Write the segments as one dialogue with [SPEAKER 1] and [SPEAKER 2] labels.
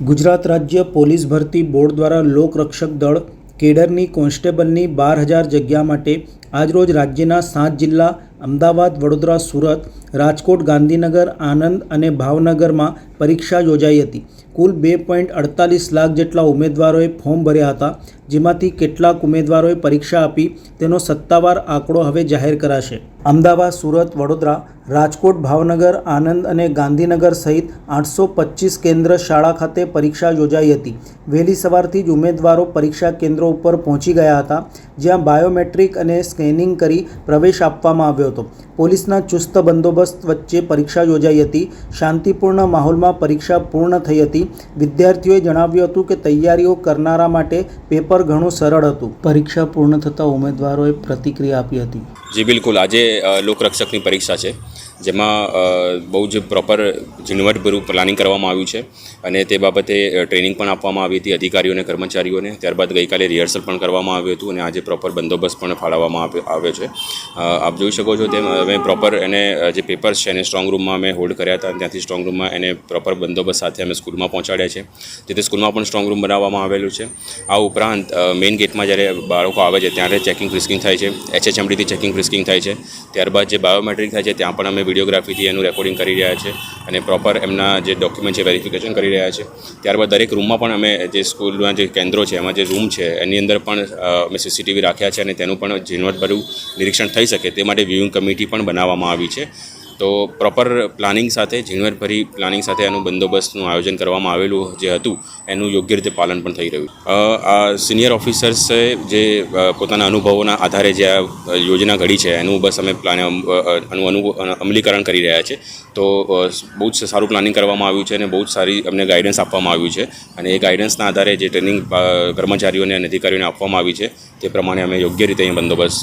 [SPEAKER 1] ગુજરાત રાજ્ય પોલીસ ભરતી બોર્ડ દ્વારા લોકરક્ષક દળ કેડરની કોન્સ્ટેબલની બાર હજાર જગ્યા માટે આજરોજ રાજ્યના સાત જિલ્લા અમદાવાદ, વડોદરા, સુરત, રાજકોટ, ગાંધીનગર, આણંદ અને ભાવનગરમાં પરીક્ષા યોજાઈ હતી. કુલ બે પોઈન્ટ અડતાલીસ લાખ જેટલા ઉમેદવારોએ ફોર્મ ભર્યા હતા, જેમાંથી કેટલાક ઉમેદવારોએ પરીક્ષા આપી તેનો સત્તાવાર આંકડો હવે જાહેર કરાશે. અમદાવાદ, સુરત, વડોદરા, રાજકોટ, ભાવનગર, આણંદ અને ગાંધીનગર સહિત આઠસો પચીસ કેન્દ્ર શાળા ખાતે પરીક્ષા યોજાઈ હતી. વહેલી સવારથી જ ઉમેદવારો પરીક્ષા કેન્દ્રો ઉપર પહોંચી ગયા હતા, જ્યાં બાયોમેટ્રિક અને સ્કેનિંગ કરી પ્રવેશ આપવામાં આવ્યો હતો. પોલીસના ચુસ્ત બંદોબસ્ત વચ્ચે પરીક્ષા યોજાઈ હતી. શાંતિપૂર્ણ માહોલમાં પરીક્ષા પૂર્ણ થઈ હતી. વિદ્યાર્થીઓએ જણાવ્યું હતું કે તૈયારીઓ કરનારા માટે પેપર ઘણું સરળ હતું. પરીક્ષા પૂર્ણ થતાં ઉમેદવારોએ પ્રતિક્રિયા આપી હતી.
[SPEAKER 2] જી, બિલકુલ. આજે લોકરક્ષકની પરીક્ષા છે. જેમાં બહુ જ પ્રોપર ઝીણવટભર્યું પ્લાનિંગ કરવામાં આવ્યું છે. અને તે બાબતે ટ્રેનિંગ પણ આપવામાં આવી હતી અધિકારીઓને, કર્મચારીઓને. ત્યારબાદ ગઈકાલે રિહર્સલ પણ કરવામાં આવ્યું હતું અને આજે પ્રોપર બંદોબસ્ત પણ ફાળવવામાં આવ્યો છે. આપ જોઈ શકો છો તેમ અમે પ્રોપર એને જે પેપર્સ છે એને સ્ટ્રોંગ રૂમમાં અમે હોલ્ડ કર્યા હતા ત્યાંથી સ્ટ્રોંગ રૂમમાં એને પ્રોપર બંદોબસ્ત સાથે અમે સ્કૂલમાં પહોંચાડ્યા છે. જેથી સ્કૂલમાં પણ સ્ટ્રોંગ રૂમ બનાવવામાં આવેલું છે. આ ઉપરાંત મેઇન ગેટમાં જ્યારે બાળકો આવે છે, ત્યારે ચેકિંગ ફ્રિસ્કિંગ થાય છે. એચએચએમડીથી ચેકિંગ ફ્રિસ્કિંગ થાય છે. ત્યારબાદ જે બાયોમેટ્રિક થાય છે, ત્યાં પણ અમે વિડીયોગ્રાફીથી એનું રેકોર્ડિંગ કરી રહ્યા છે અને પ્રોપર એમના જે ડોક્યુમેન્ટ છે વેરિફિકેશન કરી રહ્યા છે. ત્યારબાદ દરેક રૂમમાં પણ અમે જે સ્કૂલના જે કેન્દ્રો છે, એમાં જે રૂમ છે, એની અંદર પણ અમે સીસીટીવી રાખ્યા છે અને તેનું પણ ઝીણવટભર્યું નિરીક્ષણ થઈ શકે તે માટે વ્યુઇંગ કમિટી પણ બનાવવામાં આવી છે. તો પ્રોપર પ્લાનિંગ સાથે ઝીણવટભરી પ્લાનિંગ સાથે એનું બંદોબસ્તનું આયોજન કરવામાં આવેલું જે હતું, એનું યોગ્ય રીતે પાલન પણ થઈ રહ્યું. આ સિનિયર ઓફિસર્સે જે પોતાના અનુભવોના આધારે જે આ યોજના ઘડી છે, એનું બસ અમે પ્લાન અનુ અમલીકરણ કરી રહ્યા છે. તો બહુ જ સારું પ્લાનિંગ કરવામાં આવ્યું છે અને બહુ જ સારી અમને ગાઈડન્સ આપવામાં આવ્યું છે. અને એ ગાઈડન્સના આધારે જે ટ્રેનિંગ કર્મચારીઓને અને અધિકારીઓને આપવામાં આવી છે, તે પ્રમાણે અમે યોગ્ય રીતે અહીં બંદોબસ્ત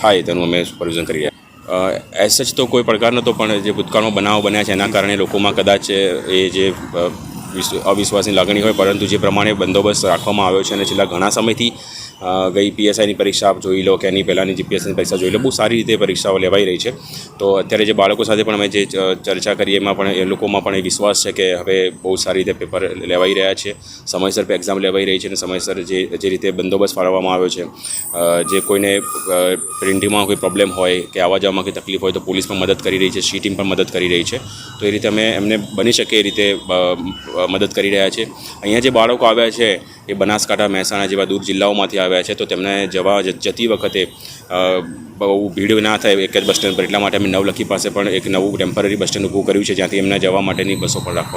[SPEAKER 2] થાય તેનું અમે સુપરવિઝન કરી રહ્યા એઝ સચ તો કોઈ પ્રકારનો તો પણ જે ભૂતકાળમાં બનાવો બન્યા છે, એના કારણે લોકોમાં કદાચ એ જે અવિશ્વાસની લાગણી હોય, પરંતુ જે પ્રમાણે બંદોબસ્ત રાખવામાં આવ્યો છે અને છેલ્લા ઘણા સમયથી ગઈ પીએસઆઈની પરીક્ષા આપ જોઈ લો કે એની પહેલાંની જે પીએસઆઈની પરીક્ષા જોઈ લો, બહુ સારી રીતે પરીક્ષાઓ લેવાઈ રહી છે. તો અત્યારે જે બાળકો સાથે પણ અમે જે ચર્ચા કરીએ એમાં પણ એ લોકોમાં પણ એ વિશ્વાસ છે કે હવે બહુ સારી રીતે પેપર લેવાઈ રહ્યા છે. સમયસર એક્ઝામ લેવાઈ રહી છે અને સમયસર જે જે રીતે બંદોબસ્ત ફાળવવામાં આવ્યો છે. જે કોઈને પ્રિન્ટિંગમાં કોઈ પ્રોબ્લેમ હોય કે આવવા જવામાં કોઈ તકલીફ હોય તો પોલીસ પણ મદદ કરી રહી છે, સી ટીમ પણ મદદ કરી રહી છે. તો એ રીતે અમે એમને બની શકે એ રીતે મદદ કરી રહ્યા છે. અહીંયા જે બાળકો આવ્યા છે એ બનાસકાંઠા મહેસાણા જેવા દૂર જિલ્લાઓમાંથી આવ્યા છે, તો તેમને જવા જતી વખતે બહુ ભીડ ના થાય એક જ બસ સ્ટેન્ડ પર. એટલા માટે અમે નવલખી પાસે પણ એક નવું ટેમ્પરરી બસ સ્ટેન્ડ ઊભું કર્યું છે, જ્યાંથી એમના જવા માટેની બસો પણ રાખવામાં